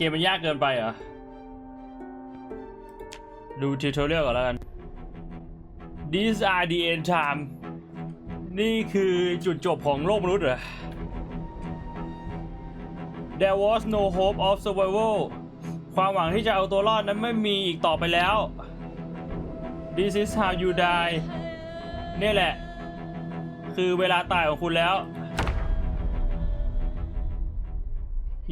เกมมันยากเกินไปเหรอ ดูทิวทอเรียลก่อนแล้วกัน These are the end time นี่คือจุดจบของโลกมนุษย์เหรอ There was no hope of survival ความหวังที่จะเอาตัวรอดนั้นไม่มีอีกต่อไปแล้ว This is how you die นี่แหละ คือเวลาตายของคุณแล้ว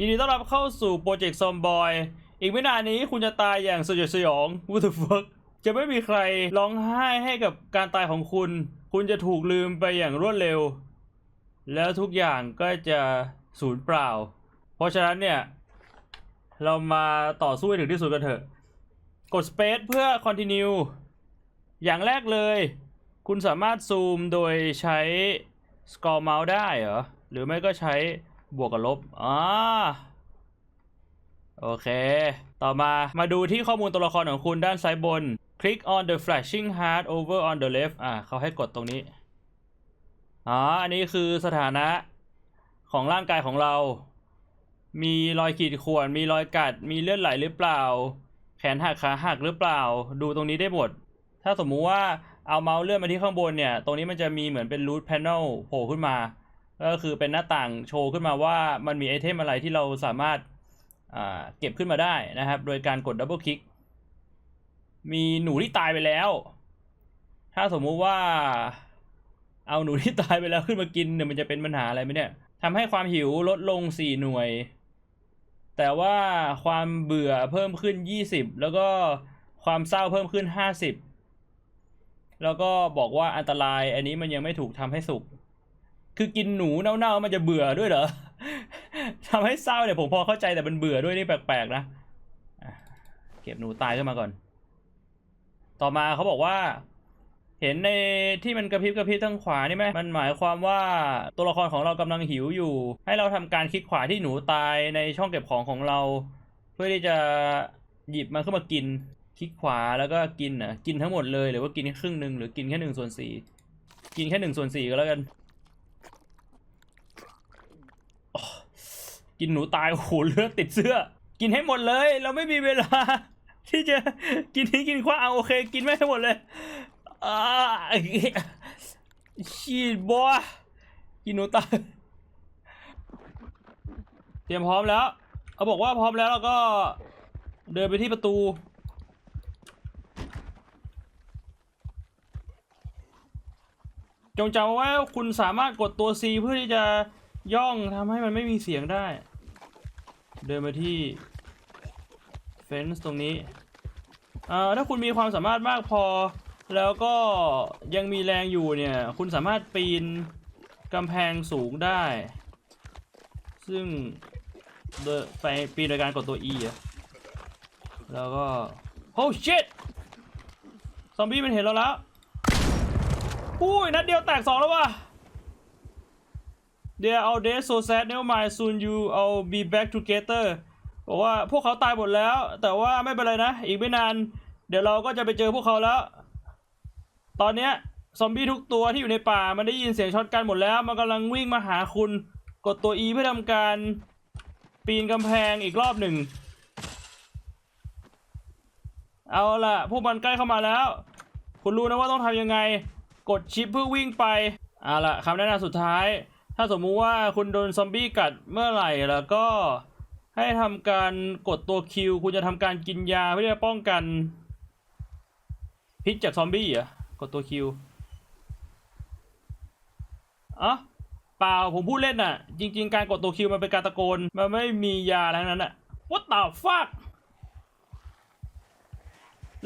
ยินดีต้อนรับเข้าสู่โปรเจกต์ซอมบอย อีกไม่นานนี้คุณจะตายอย่างสยดสยอง What the fuck จะไม่มีใครร้องไห้ให้กับการตายของคุณ คุณจะถูกลืมไปอย่างรวดเร็ว แล้วทุกอย่างก็จะสูญเปล่า เพราะฉะนั้นเนี่ย เรามาต่อสู้ให้ถึงที่สุดกันเถอะ กด Space เพื่อ Continue อย่างแรกเลย คุณสามารถซูมโดยใช้ Scroll Mouse ได้เหรอ หรือไม่ก็ใช้ บวกกับลบอ่าโอเค ต่อมามาดูที่ข้อมูลตัวละครของคุณด้านซ้ายบน Click on the flashing heart over on the left อ่าเขาให้กดตรงนี้อ๋ออันนี้คือสถานะของร่างกายของเรา มีรอยขีดข่วน มีรอยกัด มีเลือดไหลหรือเปล่า แขนหักขาหักหรือเปล่า ดูตรงนี้ได้หมด ถ้าสมมุติว่าเอาเมาส์เลื่อนมาที่ข้างบนเนี่ย ตรงนี้มันจะมีเหมือนเป็น root panel โผล่ขึ้นมา ก็คือเป็นหน้าต่างโชว์ขึ้นมาว่ามันมีไอเทมอะไรที่เราสามารถเก็บขึ้นมาได้นะครับ โดยการกดดับเบิลคลิก มีหนูที่ตายไปแล้ว ถ้าสมมุติว่าเอาหนูที่ตายไปแล้วขึ้นมากินเนี่ยมันจะเป็นปัญหาอะไรไหมเนี่ยทำให้ความหิวลดลง 4 หน่วย แต่ว่าความเบื่อเพิ่มขึ้น 20 แล้วก็ความเศร้าเพิ่มขึ้น 50 แล้วก็บอกว่าอันตรายอันนี้มันยังไม่ถูกทำให้สุก คือกินหนูเน่าๆมันจะเบื่อด้วยเหรอทำให้เศร้าเนี่ยผมพอเข้าใจแต่มันเบื่อด้วยนี่แปลกๆนะเก็บหนูตายขึ้นมาก่อน ต่อมาเขาบอกว่า เห็นในที่มันกระพริบกระพริบทางขวานี่ไหมมันหมายความว่าตัวละครของเรากำลังหิวอยู่ ให้เราทำการคลิกขวาที่หนูตายในช่องเก็บของของเรา เพื่อที่จะหยิบมันขึ้นมากินคลิกขวาแล้วก็กินอะกินทั้งหมดเลยหรือว่ากินแค่ครึ่งหนึ่งหรือกินแค่หนึ่งส่วนสี่กินแค่หนึ่งส่วนสี่ก็แล้วกัน กินหนูตายโอ้โหเลือดติดเสื้อ กินให้หมดเลย เราไม่มีเวลา ที่จะกินทิ้งกินขว้าเอาโอเค กินไม่ให้หมดเลยอ่าชีดบอกินหนูตายเตรียมพร้อมแล้วเขาบอกว่าพร้อมแล้วแล้วก็เดินไปที่ประตู จงจำไว้ว่าคุณสามารถกดตัว C เพื่อที่จะย่องทำให้มันไม่มีเสียงได้ เดินมาที่เฟนส์ตรงนี้อ่อถ้าคุณมีความสามารถมากพอ แล้วก็ยังมีแรงอยู่เนี่ย คุณสามารถปีนกำแพงสูงได้ ซึ่งโดยไปปีนโดยการกดตัว E อะแล้วก็ oh shit ซอมบี้มันเห็นเราแล้ว อุ้ย นัดเดียวแตกสองแล้วว่ะ They are all dead so sad never mind soon you all be back together บอกว่าพวกเขาตายหมดแล้ว แต่ว่าไม่เป็นไรนะ อีกไม่นาน เดี๋ยวเราก็จะไปเจอพวกเขาแล้ว ตอนเนี้ยซอมบี้ทุกตัวที่อยู่ในป่า มันได้ยินเสียงช็อตกันหมดแล้ว มันกำลังวิ่งมาหาคุณ กดตัว E เพื่อทำการ ปีนกำแพงอีกรอบหนึ่ง เอาล่ะ พวกมันใกล้เข้ามาแล้ว คุณรู้นะว่าต้องทำยังไง กดชิปเพื่อวิ่งไป เอาล่ะคำแนะนำสุดท้าย ถ้าสมมุติว่าคุณโดนซอมบี้กัดเมื่อไหร่แล้วก็ให้ทำการกดตัวคิว คุณจะทำการกินยาเพื่อป้องกันพิษจากซอมบี้เหรอะกดตัวคิวอะเปล่าผมพูดเล่นน่ะ จริง ๆ การกดตัวคิวมันเป็นการตะโกน มันไม่มียาอะไรทั้งนั้นอะ What the fuck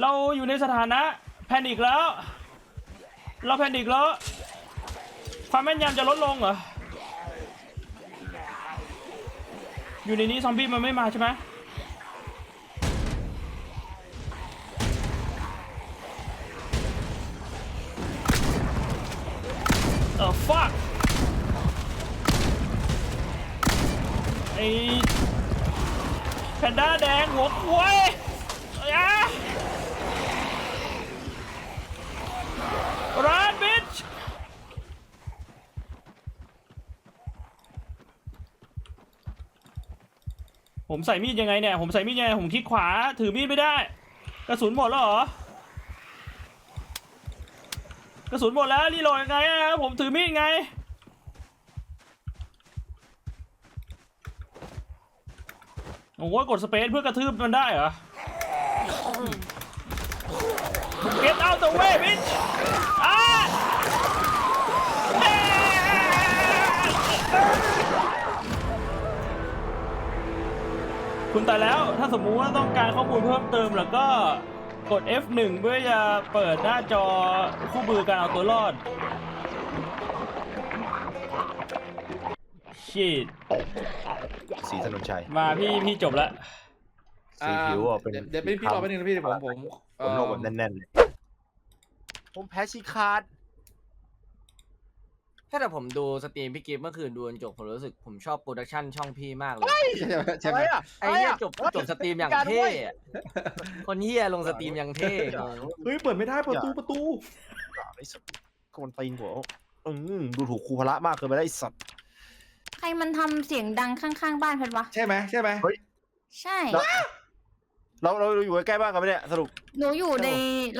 เราอยู่ในสถานะแพนิคแล้ว เราแพนิคแล้ว ความแม่นยำจะลดลงเหรอ อยู่ในนี้ซอมบี้มันไม่มาใช่ไหมเออฟักไอแพนด้าแดงหัวควายอะ Run, bitch! ผมใส่มีดยังไงเนี่ย ผมใส่มีดยังไง ผมคลิกขวา ถือมีดไม่ได้ กระสุนหมดแล้วเหรอ กระสุนหมดแล้วรีโหลดยังไงอะผมถือมีดไง โอ้โหกดสเปซเพื่อกระทืบมันได้เหรอ Get out the way bitch คุณตายแล้วถ้าสมมุติว่าต้องการข้อมูลเพิ่มเติมแล้วก็กด F1 เพื่อจะเปิดหน้าจอคู่มือการเอาตัวรอดชิดสีถนนชัยมาพี่พี่จบแล้วสีผิวอะเป็นเดี๋ยวเดี๋ยวพี่พี่รอแป๊บนึงนะพี่เดี๋ยวผมผมผมโลกแบบแน่นๆเลยผมแพ้ชีคาร์ด ถ้าแต่ผมดูสตรีมพี่กิฟต์เมื่อคืนดูจนจบผมรู้สึกผมชอบโปรดักชันช่องพี่มากเลยใช่ไหมใช่ไหมอะไรอะไอ้เหี้ยจบจบสตรีมอย่างเท่อะคนเหี้ยลงสตรีมอย่างเท่งงเฮ้ยเปิดไม่ได้ประตูประตูไอ้สัตว์ก็มันตีนหัวอืมดูถูกครูพละมากเกินไปได้ไอ้สัตว์ใครมันทำเสียงดังข้างๆบ้านเพชรวะใช่ไหมใช่ไหมเฮ้ยใช่ เราเราเราอยู่ใกล้ๆบ้านกันไหมเนี่ยสรุป หนูอยู่ใน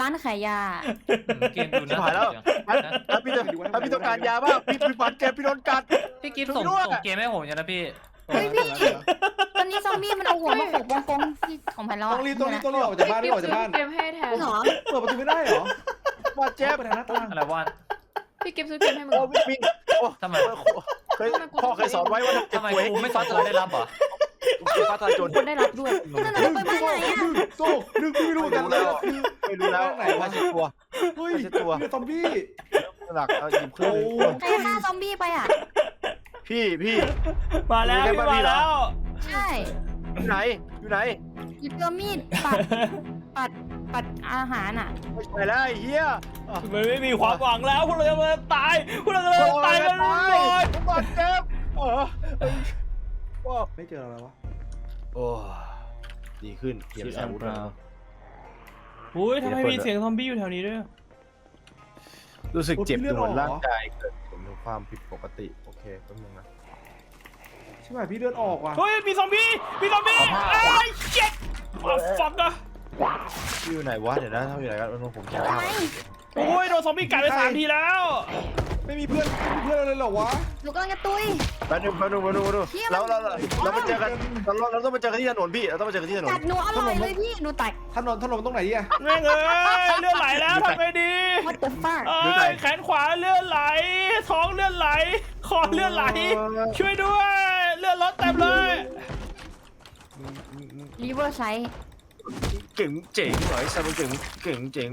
ร้านขายยาเกมดูชินะบหายแล้ว ถ้าพี่ต้องถ้าพี่ต้องการยาบ้างพี่พี่ปัดแกพี่โดนกัด พี่กิฟต์ส่งช่วยด้วย ส่งเกมให้ผมยังนะพี่ เฮ้ยพี่ ตอนนี้ซอมบี้มันเอาหัวมาโขกวงกลมที่ของแผ่นเราต้องรีบต้องรีบต้องรีบออกจากบ้านรีบออกจากบ้านเกมให้แทน เหรอเปิดประตูไม่ได้เหรอมาเจ็บเปิดทางหน้าต่างอะไรวะพี่กิฟต์ซื้อเกมให้มึง โอ้พี่โอ้ทำไมเคยพ่อเคยสอนไว้ว่าถ้าเจ็บทำไมป่วยให้กูกินไม่สฟ้าอนทตัวลายได้รับเหรอ กินฟ้าทลายโจรคนได้รับด้วยนั่นน่ะไปบ้านไหนอะโซ่นึกพี่ไม่รู้กันเลยคือไม่รู้แล้วไหนวะผ้าเช็ดตัว เฮ้ยไม่ใช่ตัวมีซอมบี้หนักเอาหยิบขึ้นโอ้ใครฆ่าซอมบี้ไปอะ พี่พี่มาแล้วอยู่ในพี่บ้านมาพี่เหรอแล้วใช่อยู่ไหนอยู่ไหนหยิบเจอมีดปัดปัดปัดอาหารอะไม่ใช่แล้วไอ้เหี้ยมันไม่มีความหวังแล้วพวกเราจะมาตายพวกเราจะมาตายกันหมดผมบาดเจ็บเออว้า ไม่เจออะไรวะโอ้ดีขึ้นเกียรติอาวุธแล้วอุ้ยทำไมมีเสียงซอมบี้อยู่แถวนี้ด้วย รู้สึกเจ็บจนร่างกายเกิดผลของความผิดปกติ โอเคแป๊บนึงนะใช่ไหมพี่เลือดออกว่ะเฮ้ย มีซอมบี้ มีซอมบี้ไอ้เจ็ดฟักอะพี่อยู่ไหนวะเดี๋ยวนะถ้าอยู่ไหนกันน้องผมจะทำไมโอ้ย โดนซอมบี้กัดไปสามทีแล้ว ไม่มีเพื่อนไม่มีเพื่อนอะไรเลยเหรอวะหนูกำลังจะตุย แป๊บนึงแป๊บนึงแป๊บนึงแป๊บนึงเหี้ยมัน เราเราเรามาเจอกันเราเราต้องมาเจอกันที่ถนนพี่เราต้องมาเจอกันที่ถนน กัดหนูอร่อยเลยพี่หนูแตกถนนถนนตรงไหนดีอะแม่งเอ้ยเลือดไหลแล้วทำไงดี what the fuck เอ้ยแขนขวาเลือดไหล ท้องเลือดไหล คอเลือดไหล ช่วยด้วย เลือดลดเต็มเลย river side เก่งเจ๋งหน่อยสัตว์เก่งเก่งเจ๋ง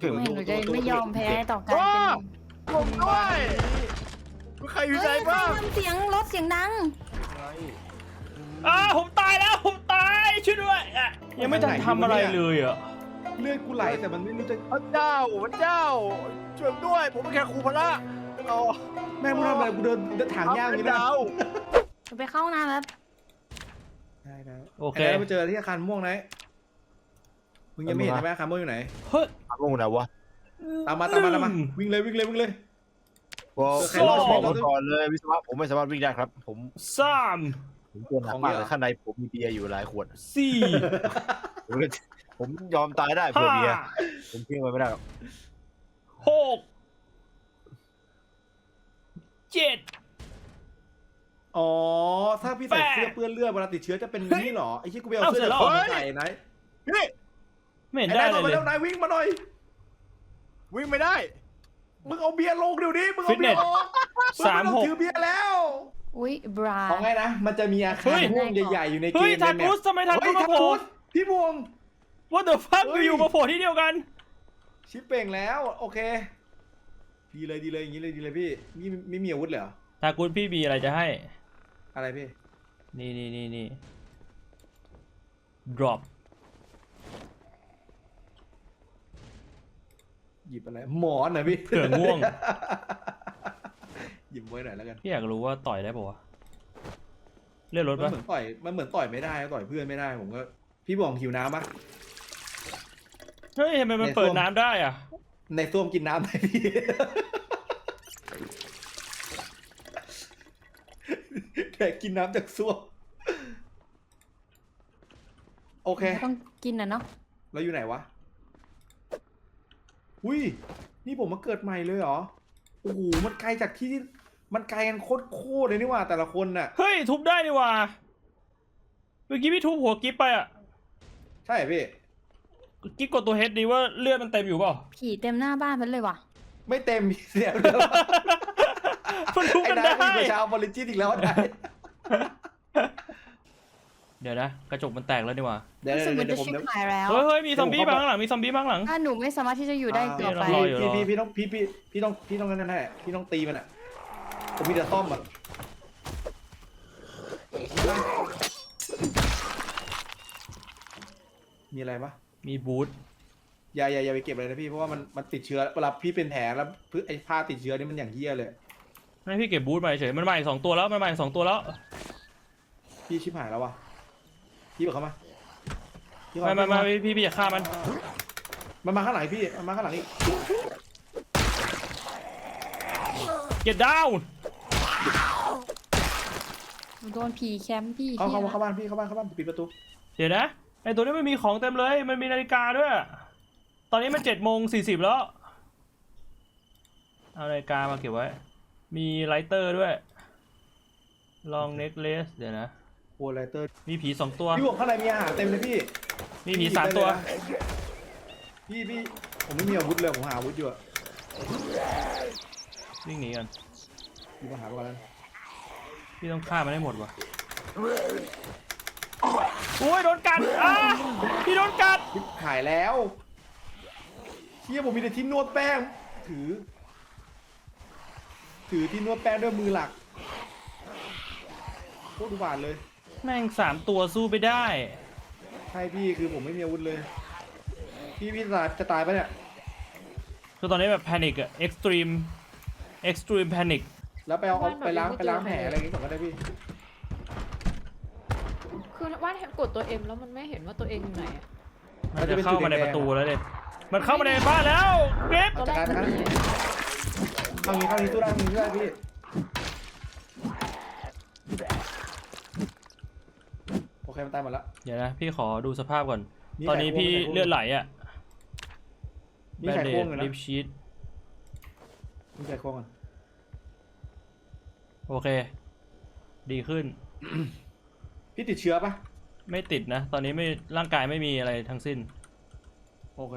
เก่งไม่หนูจะไม่ยอมแพ้ต่อการว้าเป็น ผมด้วยมีใครอยู่ไหนเฮ้ยใครบ้างทำเสียงรถเสียงดัง อ่าผมตายแล้วผมตายช่วยด้วยอะยังไม่ทันทำอะไรเลยอะเลือดกูไหลแต่มันไม่รู้จะพระเจ้าพระเจ้าช่วยผมด้วย ผมเป็นแค่ครูพละเอาแม่งมึงทำอะไรกูเดินเดินถางย่างอย่างนี้นะดาวหนูไปเข้าห้องน้ำแล้วได้ได้โอเคแล้วมาเจอที่อาคารม่วงไหนมึงยังไม่เห็นใช่ไหมอาคารม่วงอยู่ไหนเฮ้ยทำงงไหนวะตามมาตามมาตามมาหนึ่งวิ่งเลยวิ่งเลยวิ่งเลย บอกเออใครบอกรอดบอกรอดก่อนเลยวิศวะผมไม่สามารถวิ่งได้ครับ ผมสามผมตัวหนักมากเลยข้างในผมมีเบียร์อยู่หลายขวดสี่ผมก็ผมยอมตายได้เพื่อเบียร์ผมเพียงไปไม่ได้หรอกหกเจ็ด อ๋อ ถ้าพี่ใส่แปะเสื้อเปื้อนเลือดเวลาติดเชื้อจะเป็นนี่หรอ ไอ้ที่กูไปเอาเอ้าเสื้อเสร็จแล้วจากเหรอคนมาใส่ไหนพี่ไม่เห็นไอ้ได้นายเลมายเลแล้ยวนายวิ่งมาหน่อย วิ่งไม่ได้ มึงเอาเบียร์ลงเดี๋ยวนี้มึงเอาเบียร์ออกมึงสามไต้องหก ถือเบียร์แล้วอุ้ยบรา เอาไงนะ มันจะมีอาเฮ้คารยม่วงใหญ่ๆอยู่ในเกเฮ้ยมทันในพุแมสทำไมทันเฮ้พุยสทัมานโผล่พุสพี่บวง What the fuck เฮ้ย อยู่มาโผล่ที่เดียวกัน ชิปเป่งแล้ว โอเค ดีเลยดีเลยอย่างนี้เลยดีเลยพี่นี่ไม่มีอาวุธเหรอทากุนพี่มีอะไรจะให้ อะไรพี่ นี่นี่นี่นี่ drop หยิบอะไร หมอนนะพี่เผื่อง่วง หยิบไว้หน่อยแล้วกันพี่อยากรู้ว่าต่อยได้ปะวะเลื่อนรถมันปะเหมือนต่อยมันเหมือนต่อยไม่ได้ต่อยเพื่อนไม่ได้ผมก็ พี่บวงหิวน้ำปะ เฮ้ยทำไมมันในเปิดส้วม น้ำได้อะในส้วมกินน้ำไหมพี่แกกินน้ำจากส้วมโอเค ต้องกินนะเนาะเราอยู่ไหนวะ อุ้ย นี่ผมมาเกิดใหม่เลยเหรอ โอ้โห มันไกลจากที่ที่ มันไกลกันโคตรโคตรเลยนี่หว่า แต่ละคนน่ะ เฮ้ย ทุบได้นี่หว่า เมื่อกี้พี่ทุบหัวกิ๊บไปอะ ใช่เหรอพี่ กิ๊บกดตัวเฮดดีว่าเลือดมันเต็มอยู่เปล่า ผีเต็มหน้าบ้านมันเลยว่ะ ไม่เต็มเสียเดียวมันทุบไอ้กันนายได้ มีประชาบริจิตอีกแล้วนาย เดี๋ยวนะกระจกมันแตกแล้วนี่หว่าเดี๋ยวรู้สึกเดี๋มัยนวจะผมชิบเดี๋ยว หายแล้วเฮ้ยเฮ้ยมีซอมบี้เดี๋ยวผมมาข้างหลังมีซอมบี้มาข้างหลัง ถ้าหนูไม่สามารถที่จะอยู่ได้อ่าต่อไป รออยู่พี่พี่พี่ต้องพี่พี่พี่ต้องพี่ต้องนั่นแหละพี่ต้องตีมันอะผมมีแต่ซ่อมอะมีอะไรปะมีบูธอย่าอย่าอย่าไปเก็บเลยนะพี่เพราะว่ามันมันติดเชื้อเวลาพี่เป็นแผลแล้วพืไอ้ผ้าติดเชื้อนี่มันอย่างเหี้ยเลยให้พี่เก็บบูธมาเฉยมันมาอีกสองตัวแล้วมันมาอีกสองตัวแล้วพี่ชิบหายแล้ววะ พี่บอกเขามาพี่ไม่เข้าไม่ไม่พี่พี่อย่าฆ่ามัน มันมาข้างหลังพี่มันมาข้างหลังอีก get down หนูโดนผีแคมป์พี่เข้าเข้าหี้ยเข้าบ้านพี่เข้าบ้านเข้าบ้านปิดประตูเดี๋ยวนะไอตัวนี้มันมีของเต็มเลย มันมีนาฬิกาด้วย ตอนนี้มันเจ็ดโมงสี่สิบแล้ว เอานาฬิกามาเก็บไว้ มีไลเตอร์ด้วย ลองเน็กเลสเดี๋ยวนะ โอไลเตอร์มีผีสองตัว พี่บอกข้างในมีอาหารเต็มเลยพี่มีผีสามตัว พี่พี่ผมไม่มีอาวุธเลยผมหาอาวุธอยู่อะวิ่งหนีกันพี่มาหาก่อนแล้วพี่ต้องฆ่ามันให้หมดว่ะโอ้ยโดนกัดอ้าพี่โดนกัดพี่หายแล้วเชี่ยผมมีแต่ที่นวดแป้ง ถือ ถือที่นวดแป้งด้วยมือหลักโคตรอุบาทเลย แม่งสามตัวสู้ไปได้ ใช่พี่คือผมไม่มีอาวุธเลย พี่พี่ตายจะตายปะเนี่ย คือตอนนี้แบบแพนิคอะ extreme extreme panic แล้วไปเอาเอาบ้านแบบไปล้างยังไม่ไปล้างเจอแผลใครอะไรอย่างงี้ก่อนก็ได้พี่ คือว่าดกดตัวเอ็มแล้วมันไม่เห็นว่าตัวเองอยู่ไหนอะมันจะเข้ามาในประตูแล้วเลยมันเข้ามาในบ้านแล้วเกรฟตอนแรกจัดการมันนะครับมีเอางี้เข้านี้ตู้ได้มีตู้ได้พี่ โอ เคมันตายหมดแล้ว เดี๋ยวนะ พี่ขอดูสภาพก่อน มีตอนนี้ไข่ควงพี่มีไข่ควงเลือดไหลอะมีแบนไข่เดควดงอยู่นะลิฟชีตมีไข่ควงก่อนโอเค ดีขึ้น พี่ติดเชื้อปะไม่ติดนะ ตอนนี้ไม่ร่างกายไม่มีอะไรทั้งสิ้น โอเค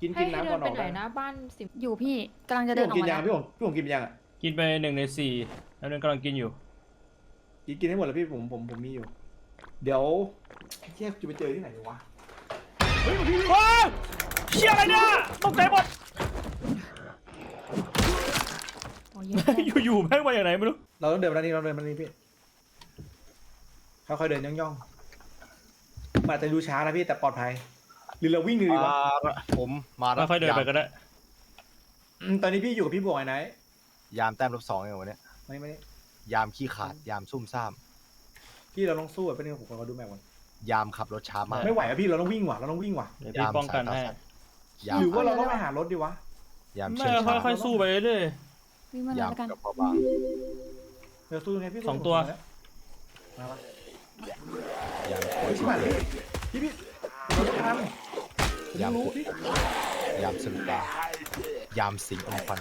กินให้กินให้น้ำเดิก่อนนอไปอกไหนได้นะบ้านสิบอยู่พี่กำลังจะพี่เดิผนมออกกินมายังแล้วพี่ผมพี่ผมกินไปยังอะกินไปหนึ่งในสี่แล้วนึงกำลังกินอยู่ กินกินให้หมดแล้วพี่ผมผมผมมีอยู่ เดี๋ยวเที่ยจะไปเจอที่ไหนดีวะว้าวเชี่ยอะไรเนี่ยตกใจหมด โอ้ยเยอะแยะอยู่ๆแม่งมาอย่างไหนไม่รู้ เราต้องเดินมาด้านนี้เราเดินมาด้านนี้พี่ค่อยๆเดินย่องๆมันอาจจะดูช้านะพี่แต่ปลอดภัย หรือเราวิ่งดีวะมาผมมาแล้วค่อยๆเดินไปก็ได้ อืมตอนนี้พี่อยู่กับพี่บอยไหนยามแต้มลบสองเองวันเนี้ย ไม่ไม่ยามขี้ขาด ยามซุ่มซ่าม พี่เราต้องสู้อะเป็นยังผมขอดูแมปก่อนยามขับรถช้ามาก ไม่ไหวอะพี่เราต้องวิ่งว่ะเราต้องวิ่งว่ะเดี๋ยวพี่ป้องกันให้ยามหรือว่าเราต้องไปหารถดีวะ ยามไม่เชื่องช้าค่อยๆสู้ไปเรื่อย วิ่งมาเลยยามแล้วกัน กับพ่อบางเดี๋ยวสู้ยังไงพี่สองตัว มาปะยามโอ้ยชิบหายพี่พี่พี่เราจะทันผมยามรู้กดพี่ยามสลุดายามสิงอมควัน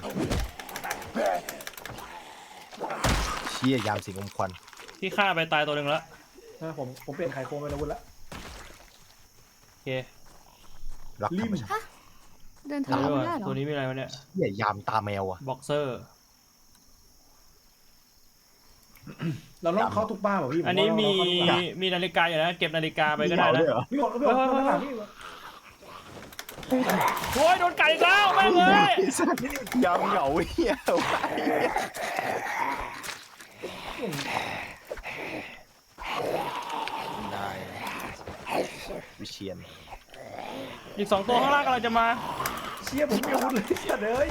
เชี่ยยามสิงอมควัน ๆพี่ฆ่าไปตายตัวหนึ่งแล้วเออผมผมเปลี่ยนไข่โครงเป็นอาวุธแล้วโอเครักธรรมชาติเดินทะดูลุก่อนได้เหรอตัวนี้มีอะไรวะเนี่ยเชี่ยยามตาแมวอะบ็อกเซอร์ เราต้องเข้าทุกบ้านเหรอพี่ผอันนี้ว่ามีเราเข้าทุกบ้านมีนาฬิกาอยู่นะ เก็บนาฬิกาไปก็ได้นะ พี่บอกพี่บอกเฮ้ยข้างหลังพี่โอ้ยโดนไก่อีกแล้วแม่งเลย ยามเหงาเหี้ย นายวิ เชียน อีกสองตัวข้างล่างกำลังจะมาเชี่ยผมไม่มีอาวุธเลยเชี่ยเลย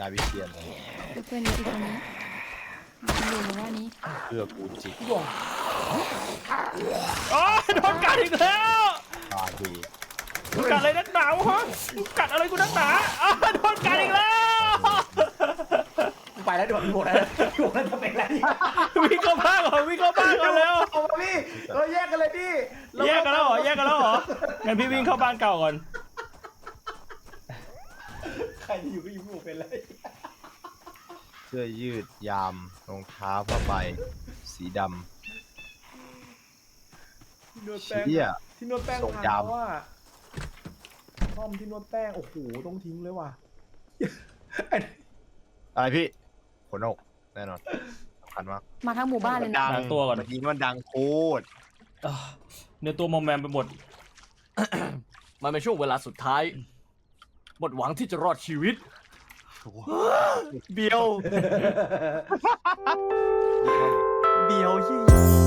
นายวิเชียนเพื่อนเยอะอีกคนนี้อยู่ในว่านี้เพื่อกูจิกพี่บอกโอ้ยโดนกัดอีกแล้วตาดี กัดอะไรนักหนาวะกัดอะไรกูนักหนาอ้าวโดนกัดอีกแล้วไป แล้วด่วนพี่บอกแล้วพี่บอกแล้วจะเป็นอะไรวิ่งเข้าบ้านก่อนวิ่งเข้าบ้านก่อนแล้วเอามาพี่เราแยกกันเลยดิเราแยกกันแล้วเหรอแยกกันแล้วเหรองั้นพี่วิ่งเข้าบ้านเก่าก่อนใครอยู่ก็อยู่ไม่เป็นไรเสื้อยืดยามรองเท้าผ้าใบสีดที่นวดำแป้งเชี่ย ที่นวดแป้งทรงพังยามแล้วว่าซ่อมที่นวดแป้งโอ้โหต้องทิ้งเลยว่ะอะไรพี่ ขนกแน่นอนสำคัญมากมาทั้งหมู่บ้านเลยนะ ดังล้างตัวก่อน เมื่อกี้มันดังโคตรอะเนื้อตัวมอมแมมไปหมด มันเป็นช่วงเวลาสุดท้าย หมดหวังที่จะรอดชีวิต เบียวมีความ